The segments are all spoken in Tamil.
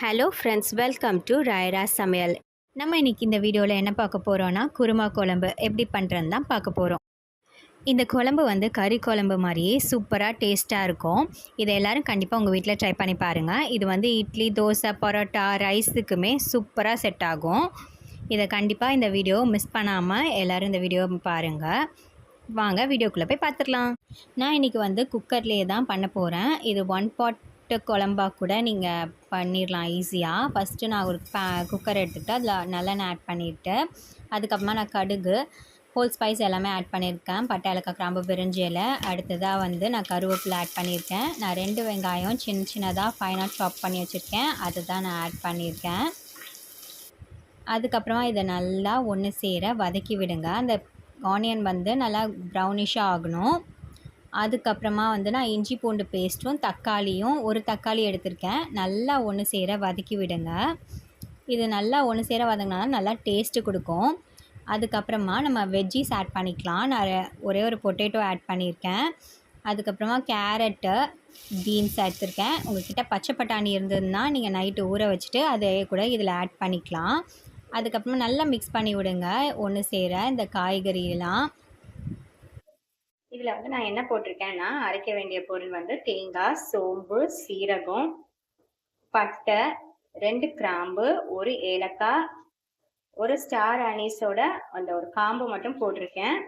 ஹலோ ஃப்ரெண்ட்ஸ் வெல்கம் டு ராயரா சமையல் நம்ம இன்றைக்கி இந்த வீடியோவில் என்ன பார்க்க போகிறோன்னா குருமா குழம்பு. எப்படி பண்ணுறதுன்னு தான் பார்க்க போகிறோம் இந்த குழம்பு வந்து கறி குழம்பு மாதிரியே சூப்பராக டேஸ்ட்டாக இருக்கும். இதை எல்லோரும் கண்டிப்பாக உங்கள் வீட்டில் ட்ரை பண்ணி பாருங்கள் இது வந்து இட்லி தோசை பரோட்டா ரைஸுக்குமே சூப்பராக செட் ஆகும். இதை கண்டிப்பாக இந்த வீடியோ மிஸ் பண்ணாமல் எல்லோரும் இந்த வீடியோ பாருங்கள் வாங்க வீடியோக்குள்ளே போய் பார்த்துடலாம். நான் இன்றைக்கி வந்து குக்கர்லேயே தான் பண்ண போகிறேன் இது ஒன் பாட் குழம்பா கூட நீங்கள் பண்ணிடலாம் ஈஸியாக ஃபஸ்ட்டு நான் ஒரு பே குக்கர் எடுத்துகிட்டு அதில் நல்லெண்ணெய் ஆட் பண்ணிவிட்டு அதுக்கப்புறமா நான் கடுகு ஹோல் ஸ்பைஸ் எல்லாமே ஆட் பண்ணியிருக்கேன் பட்டை இலக்காய் கிராம்பு பிரிஞ்சி இலை. அடுத்ததாக வந்து நான் கருவேப்பிலை ஆட் பண்ணியிருக்கேன் நான் ரெண்டு வெங்காயம் சின்ன சின்னதாக ஃபைனாக சாப் பண்ணி வச்சுருக்கேன். அதை தான் நான் ஆட் பண்ணியிருக்கேன் அதுக்கப்புறமா இதை நல்லா ஒன்று சேர வதக்கி விடுங்க. அந்த ஆனியன் வந்து நல்லா ப்ரௌனிஷாக ஆகணும். அதுக்கப்புறமா வந்து நான் இஞ்சி பூண்டு பேஸ்ட்டும் தக்காளியும் ஒரு தக்காளி எடுத்திருக்கேன். நல்லா ஒன்று சேர வதக்கி விடுங்க. இது நல்லா ஒன்று சேர வதங்கினா நல்லா டேஸ்ட்டு கொடுக்கும். அதுக்கப்புறமா நம்ம வெஜ்ஜீஸ் ஆட் பண்ணிக்கலாம். நான் ஒரே ஒரு பொட்டேட்டோ ஆட் பண்ணியிருக்கேன். அதுக்கப்புறமா கேரட்டு பீன்ஸ் எடுத்திருக்கேன். உங்கள்கிட்ட பச்சை பட்டாணி இருந்ததுன்னா நீங்கள் நைட்டு ஊற வச்சுட்டு அதை கூட இதில் ஆட் பண்ணிக்கலாம். அதுக்கப்புறமா நல்லா மிக்ஸ் பண்ணி விடுங்க. ஒன்று சேர இந்த காய்கறியெல்லாம். இதில் வந்து நான் என்ன போட்டிருக்கேன்னா அரைக்க வேண்டிய பொருள் வந்து தேங்காய் சோம்பு சீரகம் பட்டை ரெண்டு கிராம்பு ஒரு ஏலக்காய் ஒரு ஸ்டார் அனீஸோட அந்த ஒரு காம்பு மட்டும் போட்டிருக்கேன்.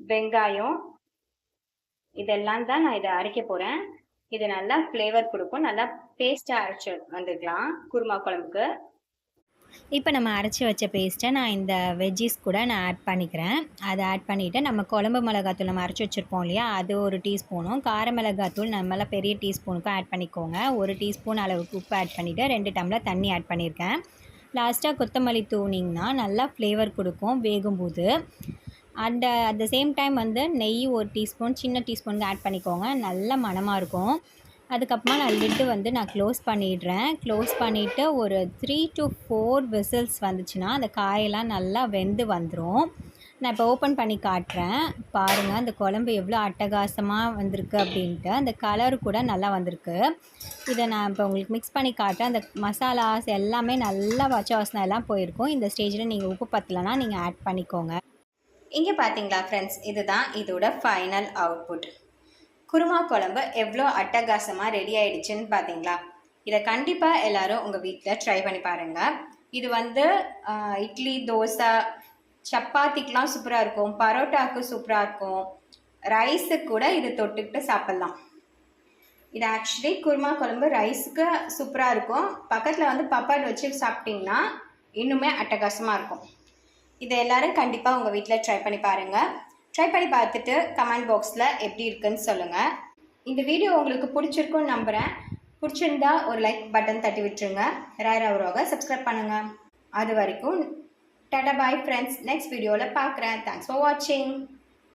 வெங்காயம் இதெல்லாம் தான் நான் இதை அரைக்க போகிறேன் இது நல்லா ஃப்ளேவர் கொடுக்கும். நல்லா பேஸ்ட்டாக அரைச்சி வந்துக்கலாம். குருமா குழம்புக்கு. இப்போ நம்ம அரைச்சி வச்ச பேஸ்ட்டை நான் இந்த வெஜ்ஜீஸ் கூட நான் ஆட் பண்ணிக்கிறேன். அதை ஆட் பண்ணிவிட்டு நம்ம குழம்பு மிளகாத்தூள் நம்ம அரைச்சி வச்சுருப்போம் இல்லையா? அது ஒரு டீஸ்பூனும் கார மிளகாத்தூள் நம்மளால் பெரிய டீஸ்பூனுக்கும் ஆட் பண்ணிக்கோங்க. ஒரு டீஸ்பூன் அளவுக்கு உப்பு ஆட் பண்ணிவிட்டு ரெண்டு டம்ளர் தண்ணி ஆட் பண்ணியிருக்கேன். லாஸ்ட்டாக கொத்தமல்லி தூனிங்கன்னா நல்லா ஃப்ளேவர் கொடுக்கும் வேகும்போது. அந்த அட் த சேம் டைம் வந்து நெய் ஒரு டீஸ்பூன் சின்ன டீஸ்பூனுக்கு ஆட் பண்ணிக்கோங்க. நல்ல மணமாக இருக்கும். அதுக்கப்புறமா நான் லிட்டு வந்து நான் க்ளோஸ் பண்ணிடுறேன். க்ளோஸ் பண்ணிவிட்டு ஒரு த்ரீ டு ஃபோர் விசில்ஸ் வந்துச்சுன்னா அந்த காயெல்லாம் நல்லா வெந்து வந்துடும் நான் இப்போ ஓப்பன் பண்ணி காட்டுறேன். பாருங்கள் அந்த குழம்பு எவ்வளோ அட்டகாசமாக வந்திருக்கு அப்படின்ட்டு. அந்த கலர் கூட நல்லா வந்திருக்கு. இதை நான் இப்போ உங்களுக்கு மிக்ஸ் பண்ணி காட்டுறேன். அந்த மசாலாஸ் எல்லாமே நல்லா வச்ச வாசனை எல்லாம் போயிருக்கும். இந்த ஸ்டேஜில் நீங்கள் உப்பு பத்தலைன்னா நீங்கள் ஆட் பண்ணிக்கோங்க. இங்கே பார்த்தீங்களா ஃப்ரெண்ட்ஸ் இதுதான் இதோட ஃபைனல் அவுட்புட் குருமா குழம்பு எவ்வளோ அட்டகாசமாக ரெடி ஆயிடுச்சுன்னு பார்த்தீங்களா இதை கண்டிப்பாக எல்லாரும் உங்கள் வீட்டில் ட்ரை பண்ணி பாருங்கள் இது வந்து இட்லி தோசை சப்பாத்திக்கெலாம் சூப்பராக இருக்கும். பரோட்டாவுக்கு சூப்பராக இருக்கும். ரைஸுக்கு கூட இது தொட்டுக்கிட்டு சாப்பிட்லாம். இது ஆக்சுவலி குருமா குழம்பு ரைஸுக்கு சூப்பராக இருக்கும். பக்கத்தில் வந்து பப்பாட் வச்சு சாப்பிட்டிங்கன்னா இன்னுமே அட்டகாசமாக இருக்கும். இதை எல்லோரும் கண்டிப்பாக உங்கள் வீட்டில் ட்ரை பண்ணி பாருங்கள் ட்ரை பண்ணி பார்த்துட்டு கமெண்ட் பாக்ஸில் எப்படி இருக்குன்னு சொல்லுங்கள் இந்த வீடியோ உங்களுக்கு பிடிச்சிருக்குன்னு நம்புகிறேன் பிடிச்சிருந்தா ஒரு லைக் பட்டன் தட்டி விட்டுருங்க. ராயரா உருவாக சப்ஸ்கிரைப் பண்ணுங்கள் அது வரைக்கும் டடா பாய் ஃப்ரெண்ட்ஸ் நெக்ஸ்ட் வீடியோவில் பார்க்குறேன். தேங்க்ஸ் ஃபார் வாட்சிங்